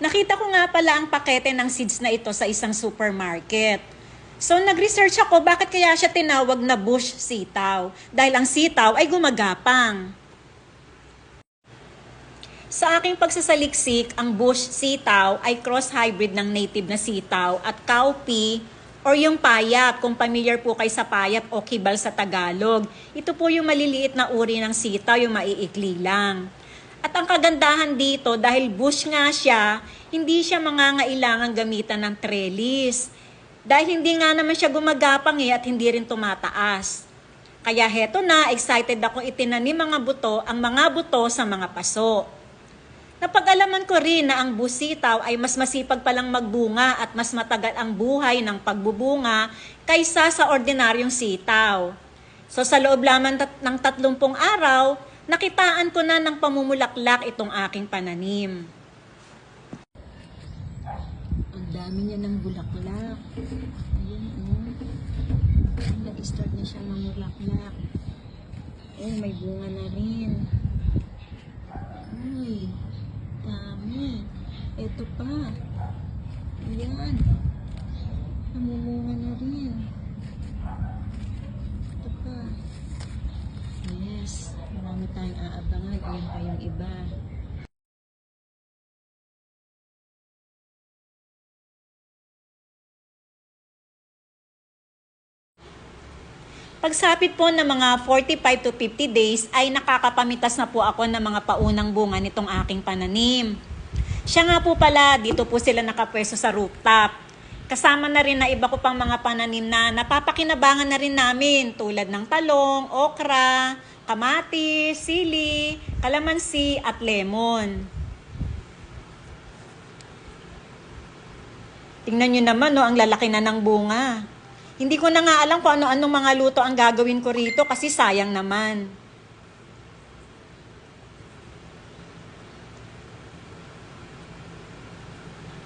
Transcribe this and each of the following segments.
Nakita ko nga pala ang pakete ng seeds na ito sa isang supermarket. So nag-research ako bakit kaya siya tinawag na bush sitaw. Dahil ang sitaw ay gumagapang. Sa aking pagsasaliksik, ang bush sitaw ay cross-hybrid ng native na sitaw at cowpea or yung payap, kung familiar po kayo sa payap o kibal sa Tagalog. Ito po yung maliliit na uri ng sitaw, yung maiikli lang. At ang kagandahan dito, dahil bush nga siya, hindi siya mangangailangan gamitan ng trellis. Dahil hindi nga naman siya gumagapang eh at hindi rin tumataas. Kaya heto na, excited ako itinanim mga buto, ang mga buto sa mga paso. Napag-alaman ko rin na ang busitaw ay mas masipag palang magbunga at mas matagal ang buhay ng pagbubunga kaysa sa ordinaryong sitaw. So sa loob lamang tat- ng 30 araw, nakitaan ko na ng pamumulaklak itong aking pananim. Ang dami niya ng bulaklak. Ayan, oh. Nag-start na siya mamulaklak. Oh, may bunga na rin. Uy, dami. Ito pa. Ayan. Namumunga na rin. Ito pa. Yes. Marami tayong aabangan. Ayan pa yung iba. Pagsapit po ng mga 45 to 50 days ay nakakapamitas na po ako ng mga paunang bunga nitong aking pananim. Siya nga po pala, dito po sila nakapwesto sa rooftop. Kasama na rin na iba ko pang mga pananim na napapakinabangan na rin namin tulad ng talong, okra, kamatis, sili, kalamansi at lemon. Tingnan nyo naman, no, ang lalaki na ng bunga. Hindi ko na nga alam kung ano-anong mga luto ang gagawin ko rito kasi sayang naman.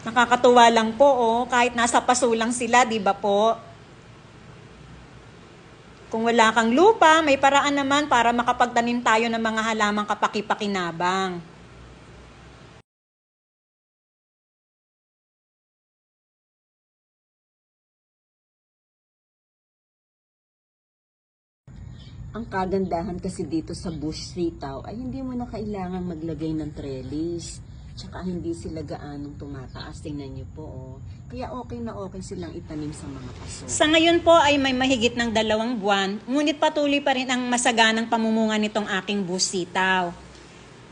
Nakakatuwa lang po, oh, kahit nasa paso lang sila, di ba po? Kung wala kang lupa, may paraan naman para makapagtanim tayo ng mga halamang kapaki-pakinabang. Ang kagandahan kasi dito sa bush sitaw ay hindi mo na kailangan maglagay ng trellis. Tsaka hindi sila gaanong tumataas. Tingnan niyo po, oh. Kaya okay na okay silang itanim sa mga paso. Sa ngayon po ay may mahigit ng dalawang buwan, ngunit patuloy pa rin ang masaganang pamumunga nitong aking bush sitaw.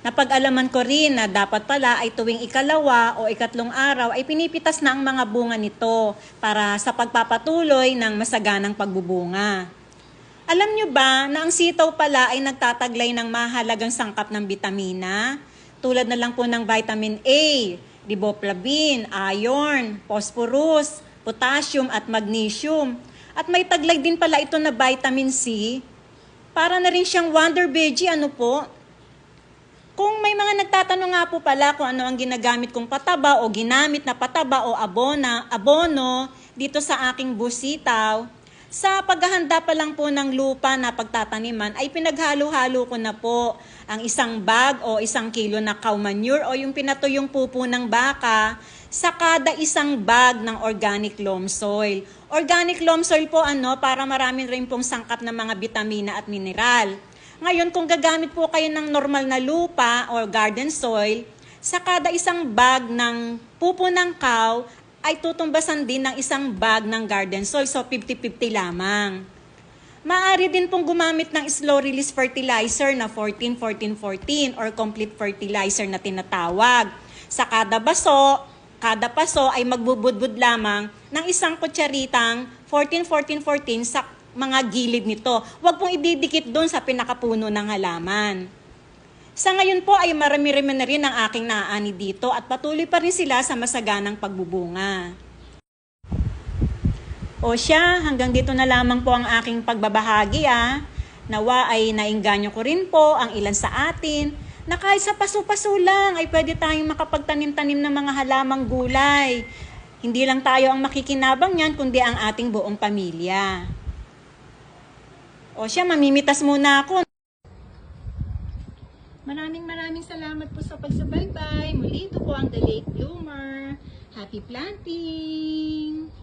Napag-alaman ko rin na dapat pala ay tuwing ikalawa o ikatlong araw ay pinipitas na ang mga bunga nito para sa pagpapatuloy ng masaganang pagbubunga. Alam nyo ba na ang sitaw pala ay nagtataglay ng mahalagang sangkap ng bitamina? Tulad na lang po ng vitamin A, riboflavin, iron, phosphorus, potassium at magnesium. At may taglay din pala ito na vitamin C. Para na rin siyang wonder veggie, ano po? Kung may mga nagtatanong nga po pala kung ano ang ginagamit kong pataba o ginamit na pataba o abona, abono dito sa aking busitaw, sa paghahanda pa lang po ng lupa na pagtataniman ay pinaghalo-halo ko na po ang isang bag o isang kilo na cow manure o yung pinatuyong pupo ng baka sa kada isang bag ng organic loam soil. Organic loam soil po ano para marami rin pong sangkap ng mga bitamina at mineral. Ngayon, kung gagamit po kayo ng normal na lupa o garden soil, sa kada isang bag ng pupo ng cow, ay tutumbasan din ng isang bag ng garden soil. So, 50-50 lamang. Maaari din pong gumamit ng slow release fertilizer na 14-14-14 or complete fertilizer na tinatawag. Sa kada baso, kada paso ay magbubudbud lamang ng isang kutsaritang 14-14-14 sa mga gilid nito. Huwag pong ididikit doon sa pinakapuno ng halaman. Sa ngayon po ay marami-rami na rin ang aking naaani dito at patuloy pa rin sila sa masaganang pagbubunga. O siya, hanggang dito na lamang po ang aking pagbabahagi ah. Nawa ay nainganyo ko rin po ang ilan sa atin na kahit sa paso-paso lang ay pwede tayong makapagtanim-tanim ng mga halamang gulay. Hindi lang tayo ang makikinabang niyan kundi ang ating buong pamilya. O siya, mamimitas muna ako. Maraming maraming salamat po sa pagsubaybay. Muli ito po ang The Late Bloomer. Happy planting!